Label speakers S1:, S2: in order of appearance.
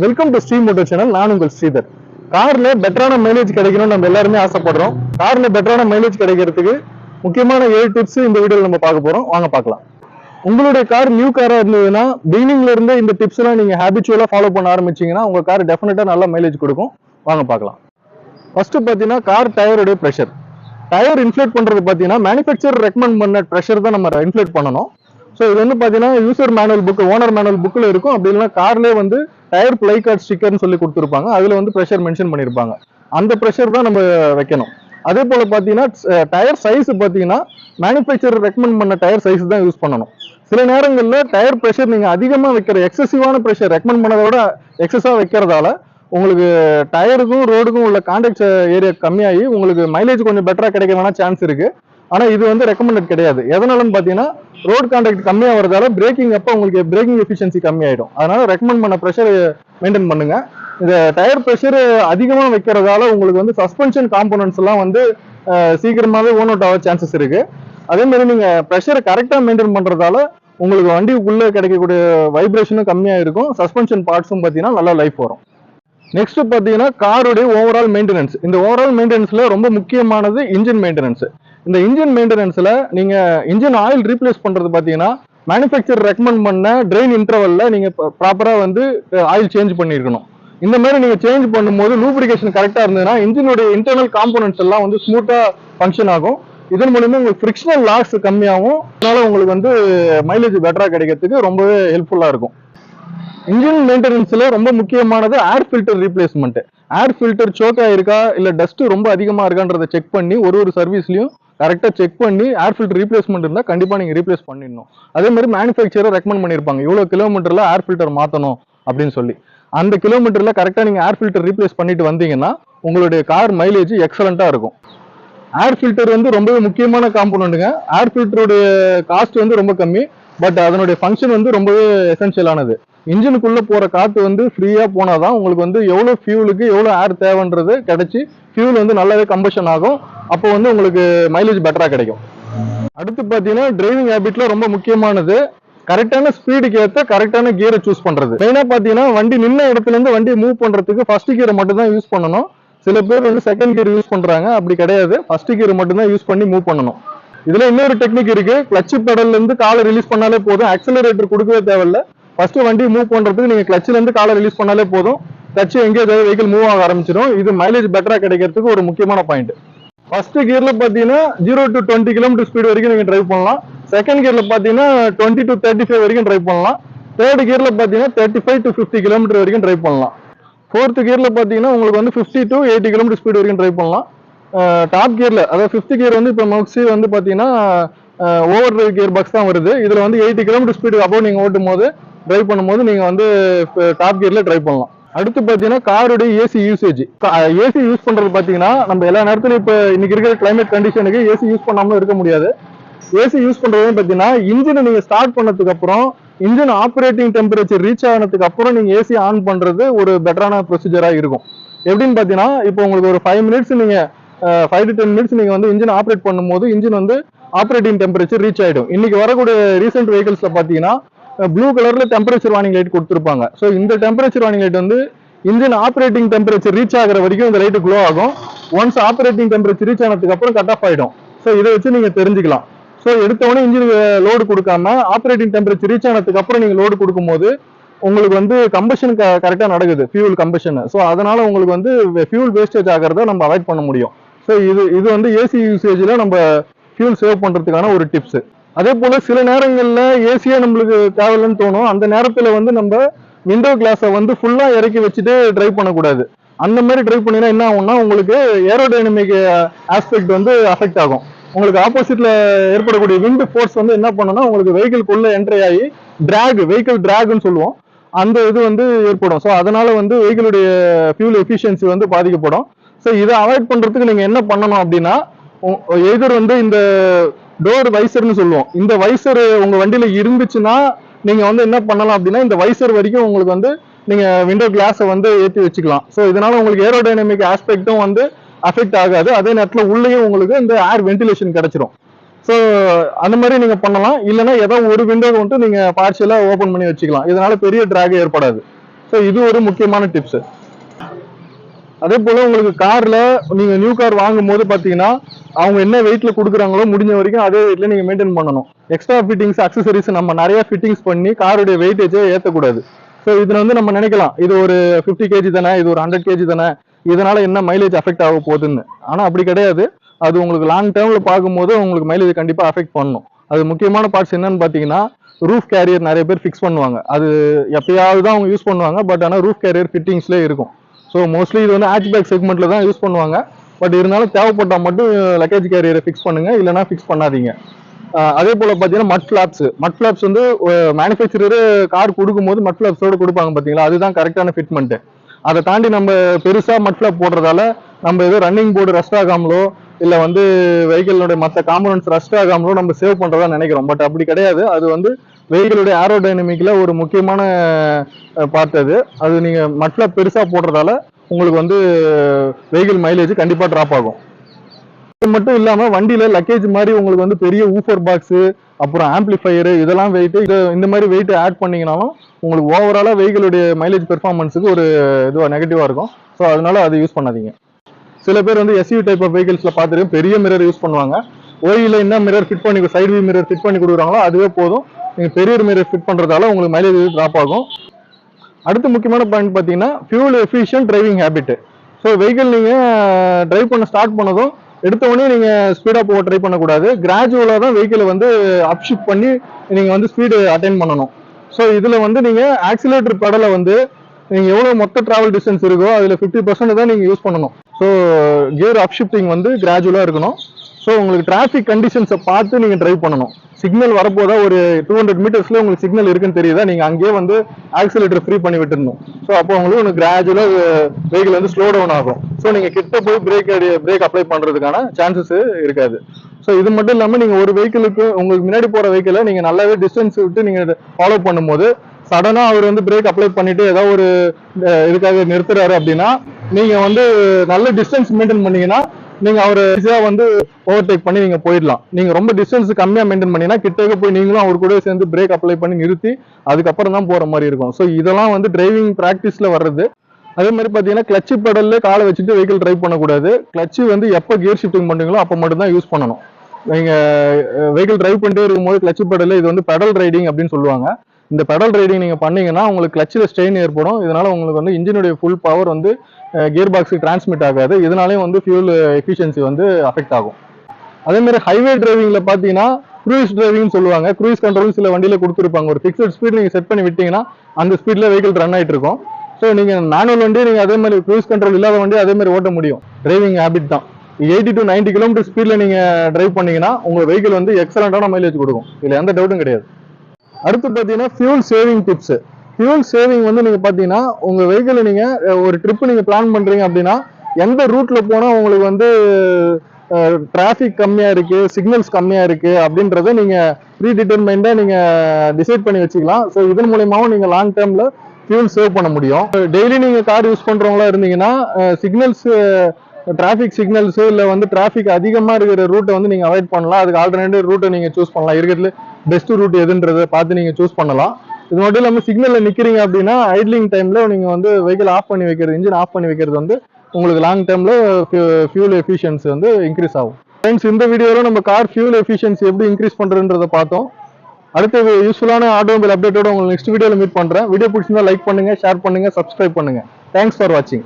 S1: Welcome to Sri motor channel நான் உங்கள் ஸ்ரீதர். கார்ல பெட்டரான மைலேஜ் கிடைக்கணும்னு நம்ம எல்லாருமே ஆசைப்படுறோம். கார்ல பெட்டரான மைலேஜ் கிடைக்கிறதுக்கு முக்கியமான ஏழு டிப்ஸ் இந்த வீடியோல நம்ம பார்க்க போறோம். வாங்க பார்க்கலாம். உங்களுடைய கார் நியூ காரா இருந்ததுன்னா பிகினிங்ல இருந்தே இந்த டிப்ஸ் எல்லாம் நீங்க ஹேபிச்சுவலா ஃபாலோ பண்ண ஆரம்பிச்சீங்கன்னா உங்க கார் டெஃபினட்டா நல்ல மைலேஜ் கொடுக்கும். வாங்க பார்க்கலாம். ஃபர்ஸ்ட் பார்த்தீங்கன்னா கார் டயருடைய ப்ரெஷர் டயர் இன்ஃபிளேட் பண்றது பார்த்தீங்கன்னா மேனுஃபேக்சர் ரெக்கமெண்ட் பண்ண ப்ரெஷர் தான் நம்ம இன்ஃபிளேட் பண்ணணும். ஸோ இது வந்து பார்த்தீங்கன்னா user manual book owner manual புக்கில் இருக்கும். அப்படி இல்லைன்னா கார்லேயே வந்து டயர் பிளை கார்ட் ஸ்டிக்கர்னு சொல்லி கொடுத்துருப்பாங்க. அதில் வந்து ப்ரெஷர் மென்ஷன் பண்ணியிருப்பாங்க அந்த ப்ரெஷர் தான் நம்ம வைக்கணும். அதே போல் பார்த்தீங்கன்னா டயர் சைஸ் பார்த்தீங்கன்னா மேனுஃபேக்சர் ரெக்கமெண்ட் பண்ண டயர் சைஸ் தான் யூஸ் பண்ணணும். சில நேரங்களில் டயர் ப்ரெஷர் நீங்கள் அதிகமாக வைக்கிற எக்ஸசிவான ப்ரெஷர் ரெக்கமெண்ட் பண்ணதை விட எக்ஸஸாக வைக்கிறதால உங்களுக்கு டயருக்கும் ரோடுக்கும் உள்ள கான்டாக்ட் ஏரியா கம்மியாகி உங்களுக்கு மைலேஜ் கொஞ்சம் பெட்டராக கிடைக்க வேணா சான்ஸ் இருக்குது ஆனால் இது வந்து ரெக்கமெண்டட் கிடையாது. எதனாலன்னு பார்த்தீங்கன்னா ரோட் கான்டாக்ட் கம்மியாக வரதால பிரேக்கிங் அப்போ உங்களுக்கு பிரேக்கிங் எஃபிஷியன்சி கம்மியாயிடும். அதனால ரெக்கமெண்ட் பண்ண ப்ரெஷர் மெயின்டைன் பண்ணுங்க. இந்த டயர் ப்ரெஷர் அதிகமாக வைக்கிறதால உங்களுக்கு வந்து சஸ்பென்ஷன் காம்போனன்ட்ஸ் எல்லாம் வந்து சீக்கிரமாகவே ஓன் அவுட் ஆக சான்சஸ் இருக்கு. அதே மாதிரி நீங்க ப்ரெஷரை கரெக்டாக மெயின்டைன் பண்றதால உங்களுக்கு வண்டிக்குள்ளே கிடைக்கக்கூடிய வைப்ரேஷனும் கம்மியாக இருக்கும். சஸ்பென்ஷன் பார்ட்ஸும் பார்த்தீங்கன்னா நல்லா லைஃப் வரும். நெக்ஸ்ட் பார்த்தீங்கன்னா காருடைய ஓவரால் மெயின்டெனன்ஸ் இந்த ஓவரால் மெயின்டெனன்ஸில் ரொம்ப முக்கியமானது இன்ஜின் மெயின்டெனன்ஸ் இந்த இன்ஜின் மெயின்டெனன்ஸில் நீங்கள் இன்ஜின் ஆயில் ரீப்ளேஸ் பண்ணுறது பார்த்தீங்கன்னா மேனுஃபேக்சர் ரெக்கமெண்ட் பண்ண ட்ரெயின் இன்டர்வலில் நீங்கள் ப்ராப்பராக வந்து ஆயில் சேஞ்ச் பண்ணியிருக்கணும். இந்த மாதிரி நீங்கள் சேஞ்ச் பண்ணும்போது லூப்ரிகேஷன் கரெக்டாக இருந்ததுன்னா இன்ஜினுடைய இன்டர்னல் காம்போனன்ட்ஸ் எல்லாம் வந்து ஸ்மூத்தாக ஃபங்க்ஷன் ஆகும். இதன் மூலியமா உங்களுக்கு ஃப்ரிக்ஷனல் லாஸ் கம்மியாகும். அதனால உங்களுக்கு வந்து மைலேஜ் பெட்டராக கிடைக்கிறதுக்கு ரொம்பவே ஹெல்ப்ஃபுல்லாக இருக்கும். இன்ஜின் மெயின்டெனன்ஸில் ரொம்ப முக்கியமானது air filter replacement air filter choke ஆயிருக்கா? இல்லை டஸ்ட்டு ரொம்ப அதிகமாக இருக்கான்றதை செக் பண்ணி ஒரு ஒரு சர்வீஸ்லையும் கரெக்டாக செக் பண்ணி ஏர் ஃபில்டர் ரீப்ளேஸ்மெண்ட் இருந்தால் கண்டிப்பாக நீங்கள் ரீப்ளேஸ் பண்ணிடணும். அதே மாதிரி மேனுஃபேக்சரர் ரெக்கமெண்ட் பண்ணியிருப்பாங்க இவ்வளோ கிலோமீட்டரில் ஏர் ஃபில்டர் மாற்றணும் அப்படின்னு சொல்லி. அந்த கிலோமீட்டரில் கரெக்டாக நீங்கள் ஏர் ஃபில்டர் ரீப்ளேஸ் பண்ணிட்டு வந்தீங்கன்னா உங்களுடைய கார் மைலேஜ் எக்ஸலண்ட்டாக இருக்கும். ஏர் ஃபில்டர் வந்து ரொம்பவே முக்கியமான காம்பனண்ட்டுங்க ஏர் ஃபில்டருடைய காஸ்ட் வந்து ரொம்ப கம்மி. பட் அதனுடைய ஃபங்க்ஷன் வந்து ரொம்பவே எசென்ஷியலானது இன்ஜினுக்குள்ளே போகிற காற்று வந்து ஃப்ரீயாக போனால் தான் உங்களுக்கு வந்து எவ்வளோ ஃபியூலுக்கு எவ்வளோ ஏர் தேவைன்றது கிடச்சி ஃபியூல் வந்து நல்லாவே கம்பஷன் ஆகும். அப்போ வந்து உங்களுக்கு மைலேஜ் பெட்டரா கிடைக்கும். அடுத்து பார்த்தீங்கன்னா டிரைவிங் ஹேபிட்ல ரொம்ப முக்கியமானது. கரெக்டான ஸ்பீடுக்கு ஏற்ற கரெக்டான கியரை சூஸ் பண்றது. மெயினாக பார்த்தீங்கன்னா வண்டி நின்ன இடத்துலேருந்து வண்டியை மூவ் பண்றதுக்கு ஃபர்ஸ்ட் கியரை மட்டும் தான் யூஸ் பண்ணணும். சில பேர் வந்து செகண்ட் கியர் யூஸ் பண்றாங்க. அப்படி கிடையாது. ஃபர்ஸ்ட் கியர் மட்டும் தான் யூஸ் பண்ணி மூவ் பண்ணணும். இதுல இன்னொரு டெக்னிக் இருக்கு. கிளட்ச் பெடல்ல இருந்து காலை ரிலீஸ் பண்ணாலே போதும். ஆக்சிலரேட்டர் கொடுக்கவே தேவையில்ல. ஃபர்ஸ்ட் வண்டி மூவ் பண்றதுக்கு நீங்க கிளட்ச்ல இருந்து காலை ரிலீஸ் பண்ணாலே போதும். கிளட்ச் எங்கேயாவது வெஹிக்கிள் மூவ் ஆக ஆரம்பிச்சிடும். இது மைலேஜ் பெட்டரா கிடைக்கிறதுக்கு ஒரு முக்கியமான பாயிண்ட் ஃபர்ஸ்ட் கியர்ல பாத்தீங்கன்னா zero to twenty kilometre speed வரைக்கும் நீங்க டிரைவ் பண்ணலாம். செகண்ட் கியர்ல பாத்தீங்கன்னா டுவெண்ட்டி டு தேர்ட்டி ஃபைவ் வரைக்கும் டிரைவ் பண்ணலாம். தேர்ட் கியர்ல பாத்தீங்கன்னா thirty five to fifty kilometre வரைக்கும் டிரைவ் பண்ணலாம். ஃபோர்த் கியர்ல பாத்தீங்கன்னா உங்களுக்கு வந்து fifty to eighty kilometre speed வரைக்கும் டிரைவ் பண்ணலாம். டாப் கியர்ல அதாவது ஃபிஃப்த் கியர் வந்து இப்போ மோக்ஸி வந்து பாத்தீங்கன்னா ஓவர் டிரைவ் கியர் பாக்ஸ் தான் வருது. இதுல வந்து எயிட்டி கிலோமீட்டர் ஸ்பீடு அப்போ நீங்க ஓட்டும் போது டிரைவ் பண்ணும்போது நீங்கள் வந்து டாப் கியரில் டிரைவ் பண்ணலாம். அடுத்து பார்த்தீங்கன்னா காருடைய ஏசி யூசேஜ் ஏசி யூஸ் பண்ணுறது பார்த்தீங்கன்னா நம்ம எல்லா நேரத்துலையும் இப்போ இன்னைக்கு இருக்கிற கிளைமேட் கண்டிஷனுக்கு ஏசி யூஸ் பண்ணாமலும் இருக்க முடியாது. ஏசி யூஸ் பண்ணுறது பார்த்தீங்கன்னா இன்ஜினை நீங்கள் ஸ்டார்ட் பண்ணதுக்கு அப்புறம் இன்ஜின் ஆப்ரேட்டிங் டெம்பரேச்சர் ரீச் ஆனதுக்கு அப்புறம் நீங்கள் ஏசி ஆன் பண்ணுறது ஒரு பெட்டரான ப்ரொசீஜராக இருக்கும். எப்படின்னு பார்த்தீங்கன்னா இப்போ உங்களுக்கு ஒரு ஃபைவ் மினிட்ஸ் நீங்கள் ஃபைவ் டு டென் மினிட்ஸ் நீங்கள் வந்து இன்ஜின் ஆப்ரேட் பண்ணும்போது இன்ஜின் வந்து ஆப்ரேட்டிங் டெம்பரேச்சர் ரீச் ஆகிடும் இன்னைக்கு வரக்கூடிய ரீசெண்ட் வெஹிக்கல்ஸில் பார்த்தீங்கன்னா ப்ளூ கலரில் டெம்பரேச்சர் வார்னிங் லைட் கொடுத்துருப்பாங்க. ஸோ இந்த டெம்பரேச்சர் வார்னிங் லைட் வந்து இன்ஜின் ஆப்ரேட்டிங் டெம்பரேச்சர் ரீச் ஆகிற வரைக்கும் இந்த லைட்டு க்ளோ ஆகும். ஒன்ஸ் ஆப்ரேட்டிங் டெம்பரேச்சர் ரீச் ஆனதுக்கு அப்புறம் கட் ஆஃப் ஆகிடும் ஸோ இதை வச்சு நீங்கள் தெரிஞ்சுக்கலாம். ஸோ எடுத்தவொடனே இன்ஜின் லோடு கொடுக்காம ஆப்ரேட்டிங் டெம்பரேச்சர் ரீச் ஆனதுக்கு அப்புறம் நீங்கள் லோடு கொடுக்கும்போது உங்களுக்கு வந்து கம்பஷன் கரெக்டாக நடக்குது ஃபியூல் கம்பஷன் ஸோ அதனால் உங்களுக்கு வந்து ஃபியூல் வேஸ்டேஜ் ஆகிறத நம்ம அவாய்ட் பண்ண முடியும். ஸோ இது இது வந்து ஏசி யூசேஜில் நம்ம ஃபியூல் சேவ் பண்ணுறதுக்கான ஒரு டிப்ஸு அதே போல சில நேரங்களில் ஏசியே நம்மளுக்கு தேவையில்லைன்னு தோணும். அந்த நேரத்தில் வந்து நம்ம விண்டோ கிளாஸை வந்து ஃபுல்லாக இறக்கி வச்சுட்டு ட்ரைவ் பண்ணக்கூடாது. அந்த மாதிரி ட்ரைவ் பண்ணினா என்ன ஆகும்னா உங்களுக்கு ஏரோடைனமிக் ஆஸ்பெக்ட் வந்து அஃபெக்ட் ஆகும். உங்களுக்கு ஆப்போசிட்ல ஏற்படக்கூடிய விண்ட் ஃபோர்ஸ் வந்து என்ன பண்ணுன்னா உங்களுக்கு வெஹிக்கிள்குள்ள என்ட்ரி ஆகி டிராக் வெஹிக்கிள் டிராக்னு சொல்லுவோம். அந்த இது வந்து ஏற்படும். ஸோ அதனால வந்து வெஹிக்கிளுடைய ஃபியூல் எஃபிஷியன்சி வந்து பாதிக்கப்படும். ஸோ இதை அவாய்ட் பண்றதுக்கு நீங்க என்ன பண்ணணும் அப்படின்னா எதிர் வந்து இந்த டோர் வைசர்னு சொல்லுவோம். இந்த வைசர் உங்க வண்டியில இருந்துச்சுன்னா நீங்க வந்து என்ன பண்ணலாம் அப்படின்னா இந்த வைசர் வரைக்கும் உங்களுக்கு வந்து நீங்க விண்டோ கிளாஸை வந்து ஏற்றி வச்சுக்கலாம். ஸோ இதனால உங்களுக்கு ஏரோடைனமிக் ஆஸ்பெக்டும் வந்து அஃபெக்ட் ஆகாது. அதே நேரத்தில் உள்ளேயும் உங்களுக்கு இந்த ஏர் வென்டிலேஷன் கிடைச்சிரும். ஸோ அந்த மாதிரி நீங்க பண்ணலாம். இல்லைன்னா ஏதோ ஒரு விண்டோ மட்டும் நீங்க பார்ஷியலாக ஓப்பன் பண்ணி வச்சுக்கலாம். இதனால பெரிய ட்ராக் ஏற்படாது. ஸோ இது ஒரு முக்கியமான டிப்ஸ் அதே போல உங்களுக்கு கார்ல நீங்க நியூ கார் வாங்கும் போது பாத்தீங்கன்னா அவங்க என்ன வெயிட்ல கொடுக்குறாங்களோ முடிஞ்ச வரைக்கும் அதே வெயிட்ல நீங்க மெயின்டைன் பண்ணணும். எக்ஸ்ட்ரா ஃபிட்டிங்ஸ் அக்சசரிஸ் நம்ம நிறைய ஃபிட்டிங்ஸ் பண்ணி காருடைய வெயிட்டேஜை ஏற்றக்கூடாது ஸோ இதில் வந்து நம்ம நினைக்கலாம் இது ஒரு ஃபிஃப்டி கேஜி தானே இது ஒரு ஹண்ட்ரட் கேஜி தானே இதனால என்ன மைலேஜ் அஃபெக்ட் ஆக போகுதுன்னு. ஆனால் அப்படி கிடையாது. அது உங்களுக்கு லாங் டேர்மில் பார்க்கும்போது உங்களுக்கு மைலேஜ் கண்டிப்பாக அஃபெக்ட் பண்ணும். அது முக்கியமான பார்ட்ஸ் என்னன்னு பார்த்தீங்கன்னா ரூஃப் கேரியர் நிறைய பேர் ஃபிக்ஸ் பண்ணுவாங்க. அது எப்பயாவது தான் அவங்க யூஸ் பண்ணுவாங்க பட் ஆனால் ரூஃப் கேரியர் ஃபிட்டிங்ஸ்லேயே இருக்கும். ஸோ மோஸ்ட்லி இது வந்து பேக் செக்மெண்ட்டில் தான் யூஸ் பண்ணுவாங்க. பட் இருந்தாலும் தேவைப்பட்டால் மட்டும் லக்கேஜ் கேரியரை ஃபிக்ஸ் பண்ணுங்க. இல்லைனா ஃபிக்ஸ் பண்ணாதீங்க. அதே போல் பார்த்தீங்கன்னா மட் ஃபிளாப்ஸ் மட் ஃபிளாப்ஸ் வந்து மேனுஃபேக்சரரு கார் கொடுக்கும்போது மட் ஃபிளாப்ஸோட கொடுப்பாங்க பார்த்தீங்களா அதுதான் கரெக்டான ஃபிட்மெண்ட்டு அதை தாண்டி நம்ம பெருசாக மட் ஃபிளாப் போடுறதால நம்ம ஏதோ ரன்னிங் போர்டு ரஸ்ட் ஆகாமலோ இல்லை வந்து வெஹிக்கிளோட மற்ற காம்பனன்ட்ஸ் ரஸ்ட் ஆகாமலோ நம்ம சேவ் பண்ணுறதா நினைக்கிறோம். பட் அப்படி கிடையாது. அது வந்து வெஹிக்கிளுடைய ஏரோடைனமிக்ல ஒரு முக்கியமான பார்ட் அது. அது நீங்கள் மட்ல பெருசாக போடுறதால உங்களுக்கு வந்து வெஹிக்கிள் மைலேஜ் கண்டிப்பாக ட்ராப் ஆகும். இது மட்டும் இல்லாமல் வண்டியில் லக்கேஜ் மாதிரி உங்களுக்கு வந்து பெரிய ஊஃபர் பாக்ஸு அப்புறம் ஆம்பிளிஃபையரு இதெல்லாம் வெயிட்டு இது இந்த மாதிரி வெயிட் ஆட் பண்ணிங்கனாலும் உங்களுக்கு ஓவராலாக வெஹிக்கிளுடைய மைலேஜ் பெர்ஃபார்மன்ஸுக்கு ஒரு இதுவாக நெகட்டிவாக இருக்கும். ஸோ அதனால அதை யூஸ் பண்ணாதீங்க. சில பேர் வந்து எஸ்யூ டைப் ஆஃப் வெஹிக்கிள்ஸில் பார்த்துருக்கேன் பெரிய மிரர் யூஸ் பண்ணுவாங்க. ஓயில என்ன மிரர் ஃபிட் பண்ணி சைடு வியூ மிரர் ஃபிட் பண்ணி கொடுக்குறாங்களோ அதுவே போதும். நீங்கள் பெரிய மிரர் ஃபிட் பண்ணுறதால உங்களுக்கு மைலேஜ் ட்ராப் ஆகும். அடுத்து முக்கியமான பாயிண்ட் பார்த்தீங்கன்னா fuel efficient driving habit so vehicle நீங்கள் ட்ரைவ் பண்ண ஸ்டார்ட் பண்ணதும் எடுத்தவொடனே நீங்கள் ஸ்பீடாக போக ட்ரை பண்ணக்கூடாது. கிராஜுவலாக தான் வெஹிக்கிளை வந்து அப்ஷிஃப்ட் பண்ணி நீங்கள் வந்து ஸ்பீடு அட்டைன் பண்ணணும். ஸோ இதில் வந்து நீங்கள் ஆக்சிலேட்டர் பெடலை வந்து நீங்கள் எவ்வளோ மொத்த டிராவல் டிஸ்டன்ஸ் இருக்கோ அதில் ஃபிஃப்டி பர்சன்ட் தான் நீங்கள் யூஸ் பண்ணணும். ஸோ கியர் அப்ஷிஃப்டிங் வந்து கிராஜுவலாக இருக்கணும். ஸோ உங்களுக்கு டிராஃபிக் கண்டிஷன்ஸை பார்த்து நீங்கள் ட்ரைவ் பண்ணணும். சிக்னல் வரப்போதா ஒரு டூ ஹண்ட்ரட் மீட்டர்ஸ்ல உங்களுக்கு சிக்னல் இருக்குன்னு தெரியுதா? நீங்க அங்கேயே வந்து ஆக்சிலேட்டர் ஃப்ரீ பண்ணி விட்டுருணும் ஸோ அப்போ உங்களுக்கு கிராஜுவலா வெஹிக்கிள் வந்து ஸ்லோ டவுன் ஆகும். ஸோ நீங்க கிட்ட போய் பிரேக் பிரேக் அப்ளை பண்றதுக்கான சான்சஸ் இருக்காது. ஸோ இது மட்டும் இல்லாமல் நீங்க ஒரு வெஹிக்கிளுக்கு உங்களுக்கு முன்னாடி போற வெஹிக்கிளை நீங்க நல்லாவே டிஸ்டன்ஸ் விட்டு நீங்க ஃபாலோ பண்ணும்போது சடனா அவர் வந்து பிரேக் அப்ளை பண்ணிட்டு ஏதாவது ஒரு இதுக்காக நிறுத்துறாரு அப்படின்னா நீங்க வந்து நல்ல டிஸ்டன்ஸ் மெயின்டைன் பண்ணீங்கன்னா நீங்க அவர் ஈஸியா வந்து ஓவர்டேக் பண்ணி நீங்க போயிடலாம். நீங்க ரொம்ப டிஸ்டன்ஸ் கம்மியா மெயின்டைன் பண்ணினா கிட்டக்க போய் நீங்களும் அவர் கூட சேர்ந்து பிரேக் அப்ளை பண்ணி நிறுத்தி அதுக்கப்புறம் தான் போற மாதிரி இருக்கும். ஸோ இதெல்லாம் வந்து டிரைவிங் ப்ராக்டிஸ்ல வர்றது. அதே மாதிரி பாத்தீங்கன்னா கிளச்சு பெடல்ல காலை வச்சுட்டு வெஹிக்கிள் டிரைவ் பண்ணக்கூடாது. கிளச்சு வந்து எப்போ கியர் ஷிஃப்டிங் பண்றீங்களோ அப்போ மட்டும் தான் யூஸ் பண்ணணும். நீங்க வெஹிக்கிள் டிரைவ் பண்ணிட்டே இருக்கும்போது கிளச் பெடல் இது வந்து பெடல் ரைடிங் அப்படின்னு சொல்லுவாங்க. இந்த பெடல் ரைடிங் நீங்க பண்ணீங்கன்னா உங்களுக்கு கிளச்சில் ஸ்ட்ரெயின் ஏற்படும். இதனால உங்களுக்கு வந்து இன்ஜினுடைய ஃபுல் பவர் வந்து கியர் பாக்ஸுக்கு டிரான்ஸ்மிட் ஆகாது. இதனாலேயும் வந்து ஃபியூல் எஃபிஷியன்சி வந்து அஃபெக்ட் ஆகும். அதே மாதிரி ஹைவே டிரைவிங்ல பாத்தீங்கன்னா க்ரூஸ் டிரைவிங்னு சொல்லுவாங்க. க்ரூஸ் கண்ட்ரோல் சில வண்டியில கொடுத்துருப்பாங்க. ஒரு ஃபிக்ஸட் ஸ்பீட் நீங்க செட் பண்ணி விட்டீங்கன்னா அந்த ஸ்பீட்ல வெஹிக்கிள் ரன் ஆயிட்டு இருக்கும். ஸோ நீங்க மேனுவல் வண்டி நீங்க அதே மாதிரி க்ரூஸ் கண்ட்ரோல் இல்லாத வண்டி அதே மாதிரி ஓட்ட முடியும். டிரைவிங் ஹேபிட் தான். எயிட்டி டு 90 கிலோமீட்டர் ஸ்பீடில் நீங்கள் டிரைவ் பண்ணீங்கன்னா உங்கள் வெஹிக்கிள் வந்து எக்ஸலண்ட்டான மைலேஜ் கொடுக்கும். இதில் எந்த டவுட்டும் கிடையாது. அடுத்து பார்த்தீங்கன்னா fuel saving tips fuel saving வந்து நீங்கள் பார்த்தீங்கன்னா உங்கள் வெஹிக்கிள் நீங்கள் ஒரு ட்ரிப்பு நீங்கள் பிளான் பண்ணுறீங்க அப்படின்னா எந்த ரூட்டில் போனால் உங்களுக்கு வந்து டிராஃபிக் கம்மியாக இருக்குது சிக்னல்ஸ் கம்மியாக இருக்குது அப்படின்றத நீங்கள் ப்ரீ டிட்டர்மைண்டா நீங்கள் டிசைட் பண்ணி வச்சுக்கலாம். ஸோ இதன் மூலியமாகவும் நீங்கள் லாங் டேர்மில் ஃபியூல் சேவ் பண்ண முடியும். டெய்லி நீங்கள் கார் யூஸ் பண்ணுறவங்களா இருந்தீங்கன்னா சிக்னல்ஸ் டிராஃபிக் சிக்னல்ஸ் இல்லை வந்து டிராஃபிக் அதிகமாக இருக்கிற ரூட்டை வந்து நீங்கள் அவாய்ட் பண்ணலாம். அதுக்கு ஆல்டர்னேட்டிவ் ரூட்டை நீங்கள் சூஸ் பண்ணலாம். இருக்கிறதுல பெஸ்ட் ரூட் எதுன்றதை பார்த்து நீங்கள் சூஸ் பண்ணலாம். இது மட்டும் இல்லாமல் சிக்னலில் நிற்கிறீங்க அப்படின்னா ஐட்லிங் டைமில் நீங்கள் வந்து வெஹிக்கிள் ஆஃப் பண்ணி வைக்கிறது இன்ஜின் ஆஃப் பண்ணி வைக்கிறது வந்து உங்களுக்கு லாங் டேர்ம்ல ஃபியூல் எஃபிஷியன்சி வந்து இன்க்ரீஸ் ஆகும். ஃப்ரெண்ட்ஸ் இந்த வீடியோவில் நம்ம கார் ஃபியூல் எஃபிஷியன்சி எப்படி இன்க்ரீஸ் பண்ணுறதுன்றதை பார்த்தோம். அடுத்த யூஸ்ஃபுல்லான ஆட்டோமொபைல் அப்டேட்டோட உங்களுக்கு நெக்ஸ்ட் வீடியோவில் மீட் பண்ணுறேன் வீடியோ பிடிச்சிருந்தா லைக் பண்ணுங்கள் ஷேர் பண்ணுங்க சப்ஸ்கிரைப் பண்ணுங்க. தேங்க்ஸ் ஃபார் வாட்சிங்